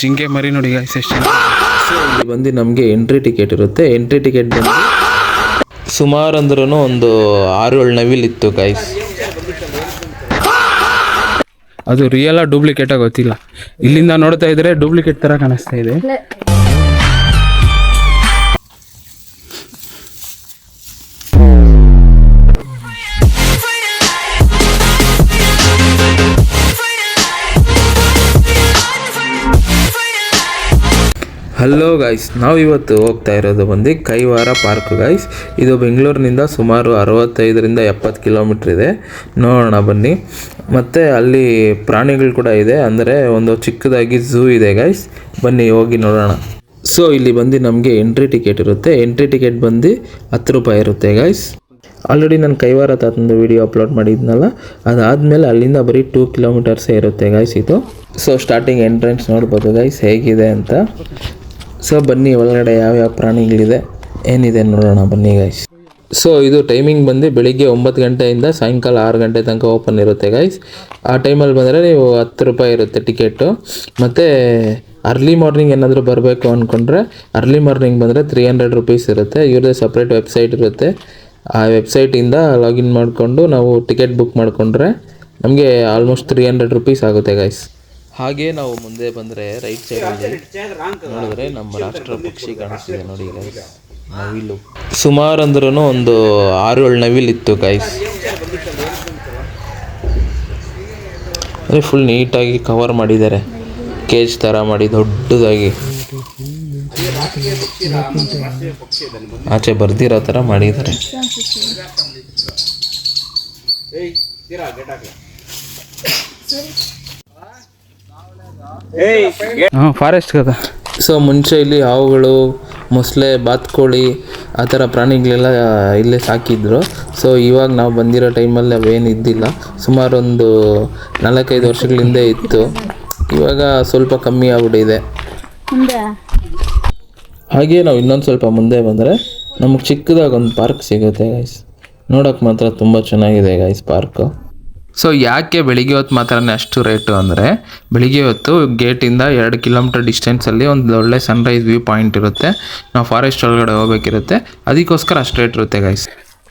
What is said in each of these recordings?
ಜಿಂಕೆ ಮರಿ ನೋಡಿ ಗಾಯ್ಸ್ ಎಷ್ಟು ಇಲ್ಲಿ ಬಂದು ನಮಗೆ ಎಂಟ್ರಿ ಟಿಕೆಟ್ ಇರುತ್ತೆ. ಎಂಟ್ರಿ ಟಿಕೆಟ್ ಬಂದು ಸುಮಾರು ಅಂದ್ರೂ ಒಂದು ಆರು ಏಳು ನವಿಲ್ ಇತ್ತು ಗೈಸ್ ಅದು ರಿಯಲ್ ಡೂಪ್ಲಿಕೇಟ್ ಗೊತ್ತಿಲ್ಲ. ಇಲ್ಲಿಂದ ನೋಡ್ತಾ ಇದ್ರೆ ಡೂಪ್ಲಿಕೇಟ್ ತರ ಕಾಣಿಸ್ತಾ ಇದೆ. ಹಲೋ ಗಾಯ್ಸ್ ನಾವು ಇವತ್ತು ಹೋಗ್ತಾ ಇರೋದು ಬಂದು ಕೈವಾರ ಪಾರ್ಕ್ ಗಾಯ್ಸ್ ಇದು ಬೆಂಗಳೂರಿನಿಂದ ಸುಮಾರು ಅರವತ್ತೈದರಿಂದ ಎಪ್ಪತ್ತು ಕಿಲೋಮೀಟ್ರ್ ಇದೆ. ನೋಡೋಣ, ಬನ್ನಿ. ಮತ್ತು ಅಲ್ಲಿ ಪ್ರಾಣಿಗಳು ಕೂಡ ಇದೆ. ಅಂದರೆ ಒಂದು ಚಿಕ್ಕದಾಗಿ ಝೂ ಇದೆ ಗಾಯ್ಸ್ ಬನ್ನಿ, ಹೋಗಿ ನೋಡೋಣ. ಸೊ ಇಲ್ಲಿ ಬಂದು ನಮಗೆ ಎಂಟ್ರಿ ಟಿಕೆಟ್ ಇರುತ್ತೆ. ಎಂಟ್ರಿ ಟಿಕೆಟ್ ಬಂದು ಹತ್ತು ರೂಪಾಯಿ ಇರುತ್ತೆ ಗಾಯ್ಸ್ ಆಲ್ರೆಡಿ ನಾನು ಕೈವಾರ ತಾತಂದು ವಿಡಿಯೋ ಅಪ್ಲೋಡ್ ಮಾಡಿದ್ನಲ್ಲ. ಅದಾದಮೇಲೆ ಅಲ್ಲಿಂದ ಬರೀ ಟೂ ಕಿಲೋಮೀಟರ್ಸೇ ಇರುತ್ತೆ ಗಾಯ್ಸ್ ಇದು. ಸೊ ಸ್ಟಾರ್ಟಿಂಗ್ ಎಂಟ್ರೆನ್ಸ್ ನೋಡ್ಬೋದು ಗೈಸ್ ಹೇಗಿದೆ ಅಂತ. ಸೊ ಬನ್ನಿ, ಒಳಗಡೆ ಯಾವ್ಯಾವ ಪ್ರಾಣಿಗಳಿದೆ, ಏನಿದೆ ನೋಡೋಣ, ಬನ್ನಿ ಗೈಸ್ ಸೊ ಇದು ಟೈಮಿಂಗ್ ಬಂದು ಬೆಳಿಗ್ಗೆ ಒಂಬತ್ತು ಗಂಟೆಯಿಂದ ಸಾಯಂಕಾಲ ಆರು ಗಂಟೆ ತನಕ ಓಪನ್ ಇರುತ್ತೆ ಗೈಸ್ ಆ ಟೈಮಲ್ಲಿ ಬಂದರೆ ನೀವು ಹತ್ತು ರೂಪಾಯಿ ಇರುತ್ತೆ ಟಿಕೆಟು ಮತ್ತು ಅರ್ಲಿ ಮಾರ್ನಿಂಗ್ ಏನಾದರೂ ಬರಬೇಕು ಅಂದ್ಕೊಂಡ್ರೆ ಅರ್ಲಿ ಮಾರ್ನಿಂಗ್ ಬಂದರೆ ತ್ರೀ ಹಂಡ್ರೆಡ್ ರುಪೀಸ್ ಇರುತ್ತೆ. ಇವ್ರದ್ದೇ ಸಪ್ರೇಟ್ ವೆಬ್ಸೈಟ್ ಇರುತ್ತೆ. ಆ ವೆಬ್ಸೈಟಿಂದ ಲಾಗಿನ್ ಮಾಡಿಕೊಂಡು ನಾವು ಟಿಕೆಟ್ ಬುಕ್ ಮಾಡಿಕೊಂಡ್ರೆ ನಮಗೆ ಆಲ್ಮೋಸ್ಟ್ ತ್ರೀ ಹಂಡ್ರೆಡ್ ರುಪೀಸ್ ಆಗುತ್ತೆ ಗೈಸ್ ಹಾಗೆ ನಾವು ಮುಂದೆ ಬಂದರೆ ರೈಟ್ ಸೈಡಲ್ಲಿ ನೋಡಿದ್ರೆ ನಮ್ಮ ರಾಷ್ಟ್ರ ಪಕ್ಷಿ ಕಾಣಿಸ್ತಿದೆ ನೋಡಿ ಗೈಸ್ ನವಿಲು. ಸುಮಾರು ಅಂದ್ರೂ ಒಂದು ಆರು ಏಳು ನವಿಲು ಇತ್ತು ಗೈಸ್ ಅಂದರೆ ಫುಲ್ ನೀಟಾಗಿ ಕವರ್ ಮಾಡಿದ್ದಾರೆ. ಕೇಜ್ ಥರ ಮಾಡಿ ದೊಡ್ಡದಾಗಿ. ಆಚೆ ಬರ್ದಿರೋ ಥರ ಮಾಡಿದ್ದಾರೆ. ಫಾರೆಸ್ಟ್ ಕದ ಸೊ ಮುಂಚೆ ಇಲ್ಲಿ ಹಾವುಗಳು ಮೊಸಳೆ ಬಾತ್ಕೋಳಿ ಆ ಥರ ಪ್ರಾಣಿಗಳೆಲ್ಲ ಇಲ್ಲೇ ಸಾಕಿದ್ರು. ಸೊ ಇವಾಗ ನಾವು ಬಂದಿರೋ ಟೈಮಲ್ಲಿ ಅವೇನು ಇದ್ದಿಲ್ಲ. ಸುಮಾರು ಒಂದು ನಾಲ್ಕೈದು ವರ್ಷಗಳ ಹಿಂದೆ ಇತ್ತು. ಇವಾಗ ಸ್ವಲ್ಪ ಕಮ್ಮಿ ಆಗ್ಬಿಟ್ಟಿದೆ. ಹಾಗೆ ನಾವು ಇನ್ನೊಂದು ಸ್ವಲ್ಪ ಮುಂದೆ ಬಂದರೆ ನಮಗೆ ಚಿಕ್ಕದಾಗಿ ಒಂದು ಪಾರ್ಕ್ ಸಿಗುತ್ತೆ ಗೈಸ್ ನೋಡೋಕೆ ಮಾತ್ರ ತುಂಬ ಚೆನ್ನಾಗಿದೆ ಗೈಸ್ ಪಾರ್ಕು ಸೊ ಯಾಕೆ ಬೆಳಿಗ್ಗೆ ಹೊತ್ತು ಮಾತ್ರನೇ ಅಷ್ಟು ರೇಟು ಅಂದರೆ ಬೆಳಿಗ್ಗೆ ಹೊತ್ತು ಗೇಟಿಂದ ಎರಡು ಕಿಲೋಮೀಟರ್ ಡಿಸ್ಟೆನ್ಸಲ್ಲಿ ಒಂದು ಒಳ್ಳೆ ಸನ್ರೈಸ್ ವ್ಯೂ ಪಾಯಿಂಟ್ ಇರುತ್ತೆ. ನಾವು ಫಾರೆಸ್ಟ್ ಒಳಗಡೆ ಹೋಗ್ಬೇಕಿರುತ್ತೆ. ಅದಕ್ಕೋಸ್ಕರ ಅಷ್ಟು ರೇಟ್ ಇರುತ್ತೆ ಗಾಯ್ಸ್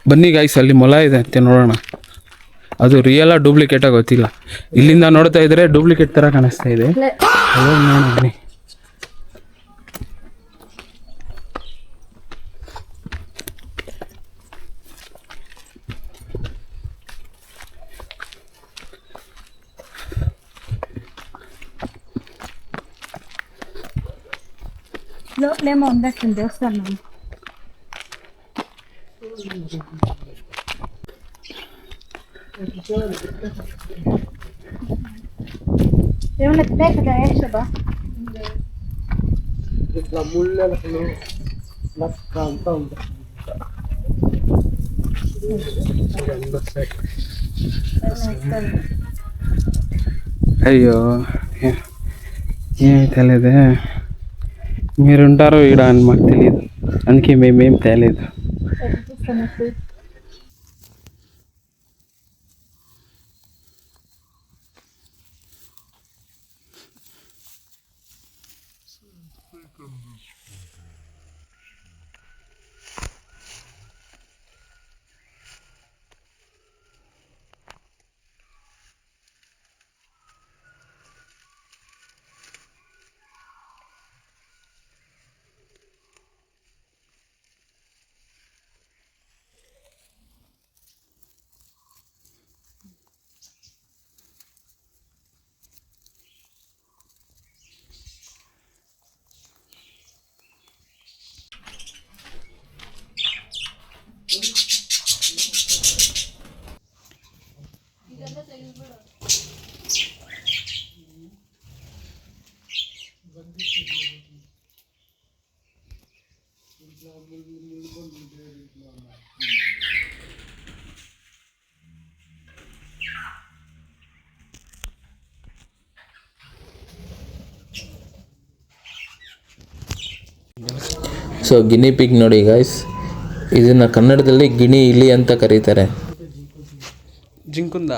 ಬನ್ನಿ ಗಾಯ್ಸ್ ಅಲ್ಲಿ ಮೊಲ ಇದೆ ಅಂತೆ ನೋಡೋಣ. ಅದು ರಿಯಲ್ ಡೂಪ್ಲಿಕೇಟಾಗಿ ಗೊತ್ತಿಲ್ಲ. ಇಲ್ಲಿಂದ ನೋಡ್ತಾ ಇದ್ರೆ ಡೂಪ್ಲಿಕೇಟ್ ಥರ ಕಾಣಿಸ್ತಾ ಇದೆ. ನೋಡೋಣ ಬನ್ನಿ. Lo, le monda que Dios también. È una tecca esce va? La mulla la fanno la scampa un po'. Ehi, io, io, io, మీరుంటారో ఈడ అని మాకు తెలియదు అందుకే మేమేం తేలేదు. ಸೊ ಗಿನಿ ಪಿಗ್ ನೋಡಿ ಗಾಯ್ಸ್ ಇದನ್ನ ಕನ್ನಡದಲ್ಲಿ ಗಿಣಿ ಇಲಿ ಅಂತ ಕರೀತಾರೆ. ಜಿಂಕುಂದ.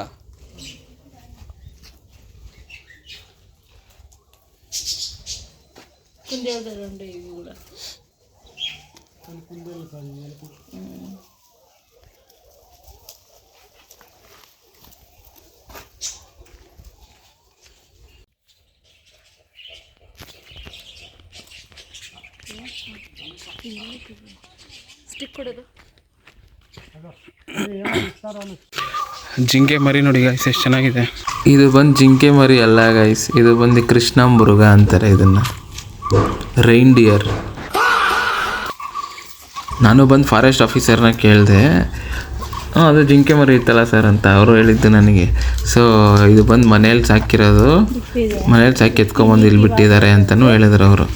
ಕೊಡೋದು ಜಿಂಕೆ ಮರಿ ನೋಡಿ ಗಾಯ್ಸ್ ಎಷ್ಟು ಚೆನ್ನಾಗಿದೆ. ಇದು ಬಂದು ಜಿಂಕೆ ಮರಿ ಅಲ್ಲ ಗೈಸ್ ಇದು ಬಂದು ಕೃಷ್ಣ ಮೃಗ ಅಂತಾರೆ ಇದನ್ನ. ರೈನ್ ಡಿಯರ್ ನಾನು ಬಂದು ಫಾರೆಸ್ಟ್ ಆಫೀಸರ್ನ ಕೇಳಿದೆ ಹಾಂ ಅದು ಜಿಂಕೆ ಮರಿ ಇತ್ತಲ್ಲ ಸರ್ ಅಂತ ಅವರು ಹೇಳಿದ್ದು ನನಗೆ. ಸೊ ಇದು ಬಂದು ಮನೇಲಿ ಸಾಕಿರೋದು, ಮನೇಲಿ ಸಾಕಿ ಎತ್ಕೊಂಬಂದು ಇಲ್ಲಿ ಬಿಟ್ಟಿದ್ದಾರೆ ಅಂತಲೂ ಹೇಳಿದ್ರು ಅವರು.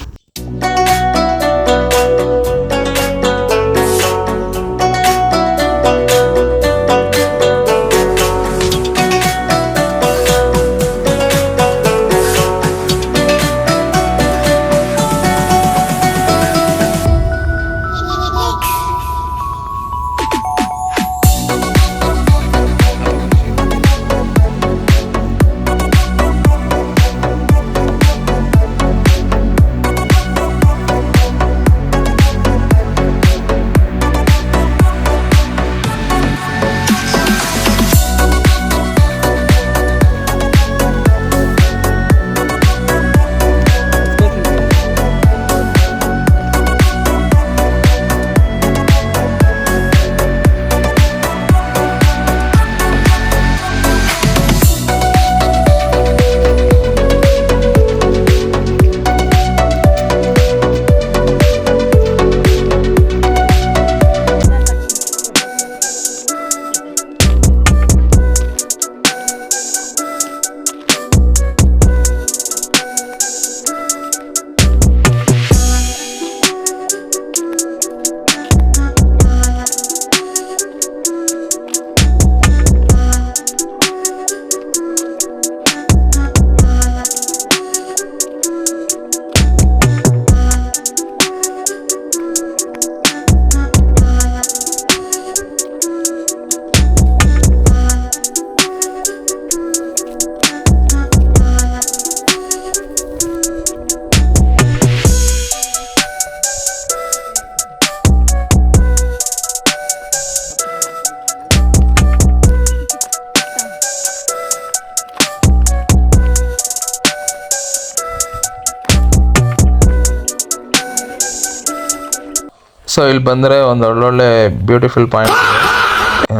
ಸೊ ಇಲ್ಲಿ ಬಂದರೆ ಒಂದು ಒಳ್ಳೊಳ್ಳೆ ಬ್ಯೂಟಿಫುಲ್ ಪಾಯಿಂಟ್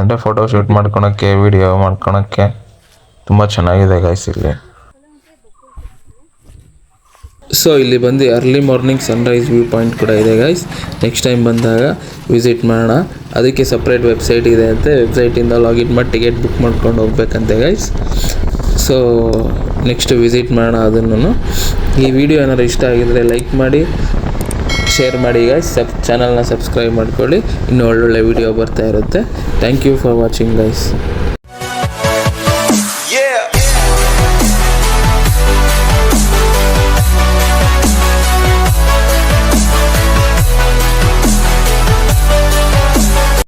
ಅಂದರೆ ಫೋಟೋ ಶೂಟ್ ಮಾಡ್ಕೊಳಕ್ಕೆ ವಿಡಿಯೋ ಮಾಡ್ಕೊಳಕ್ಕೆ ತುಂಬ ಚೆನ್ನಾಗಿದೆ ಗೈಸ್ ಇಲ್ಲಿ. ಸೊ ಇಲ್ಲಿ ಬಂದು early morning sunrise view point ಕೂಡ ಇದೆ ಗೈಸ್ ನೆಕ್ಸ್ಟ್ ಟೈಮ್ ಬಂದಾಗ ವಿಸಿಟ್ ಮಾಡೋಣ. ಅದಕ್ಕೆ ಸಪ್ರೇಟ್ ವೆಬ್ಸೈಟ್ ಇದೆ ಅಂತೆ. ವೆಬ್ಸೈಟಿಂದ ಲಾಗಿನ್ ಮಾಡಿ ಟಿಕೆಟ್ ಬುಕ್ ಮಾಡ್ಕೊಂಡು ಹೋಗ್ಬೇಕಂತೆ ಗೈಸ್ ಸೊ ನೆಕ್ಸ್ಟ್ ವಿಸಿಟ್ ಮಾಡೋಣ ಅದನ್ನು ಈ ವಿಡಿಯೋ ಏನಾದ್ರು ಇಷ್ಟ ಆಗಿದರೆ ಲೈಕ್ ಮಾಡಿ. ಶೇರ್ ಮಾಡಿ ಗೈಸ್ ಸಬ್ ಚಾನಲ್ನ ಸಬ್ಸ್ಕ್ರೈಬ್ ಮಾಡ್ಕೊಳ್ಳಿ. ಇನ್ನು ಒಳ್ಳೊಳ್ಳೆ ವಿಡಿಯೋ ಬರ್ತಾ ಇರುತ್ತೆ. Thank you for watching guys